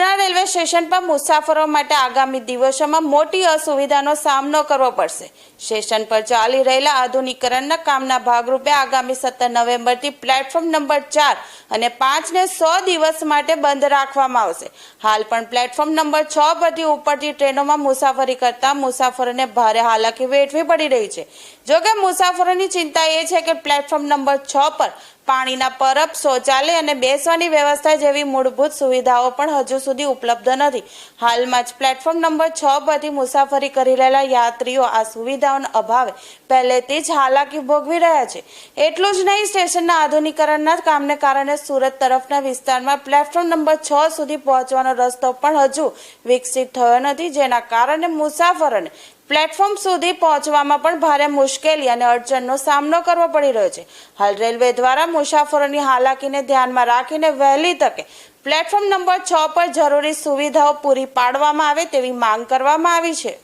Station પર મુસાફરો માટે આગામી દિવસોમાં મોટી અસુવિધાનો સામનો કરવો પડશે. સ્ટેશન પર ચાલી રહેલા આધુનિકરણના કામના ભાગરૂપે આગામી સત્તર નવેમ્બરથી પ્લેટફોર્મ નંબર ચાર અને પાંચને સો દિવસ માટે બંધ રાખવામાં આવશે. હાલ પણ પ્લેટફોર્મ નંબર છ પરથી ઉપરથી ટ્રેનોમાં મુસાફરી કરતા મુસાફરોને ભારે હાલાકી વેઠવી પડી રહી છે. જોકે મુસાફરોની ચિંતા એ છે કે પ્લેટફોર્મ નંબર છ પર પાણીના પરબ શૌચાલય અને બેસવાની વ્યવસ્થા જેવી મૂળભૂત સુવિધાઓ પણ હજુ સુધી ઉપલબ્ધ નથી. હાલમાં જ પ્લેટફોર્મ નંબર છ પરથી મુસાફરી કરી રહેલા યાત્રીઓ આ સુવિધાઓના અભાવે પહેલેથી જ હાલાકી ભોગવી રહ્યા છે. એટલું જ નહીં, સ્ટેશનના આધુનિકરણના કામને કારણે સુરત તરફના વિસ્તારમાં પ્લેટફોર્મ નંબર છ સુધી પહોંચવાનો રસ્તો પણ હજુ વિકસિત થયો નથી, જેના કારણે મુસાફરોને પ્લેટફોર્મ સુધી પહોંચવામાં પણ ભારે મુશ્કેલી અને અડચણનો સામનો કરવો પડી રહ્યો છે. હાલ રેલવે દ્વારા મુસાફરોની હાલાકીને ધ્યાનમાં રાખીને વહેલી તકે પ્લેટફોર્મ નંબર છ પર જરૂરી સુવિધાઓ પૂરી પાડવામાં આવે તેવી માંગ કરવામાં આવી છે.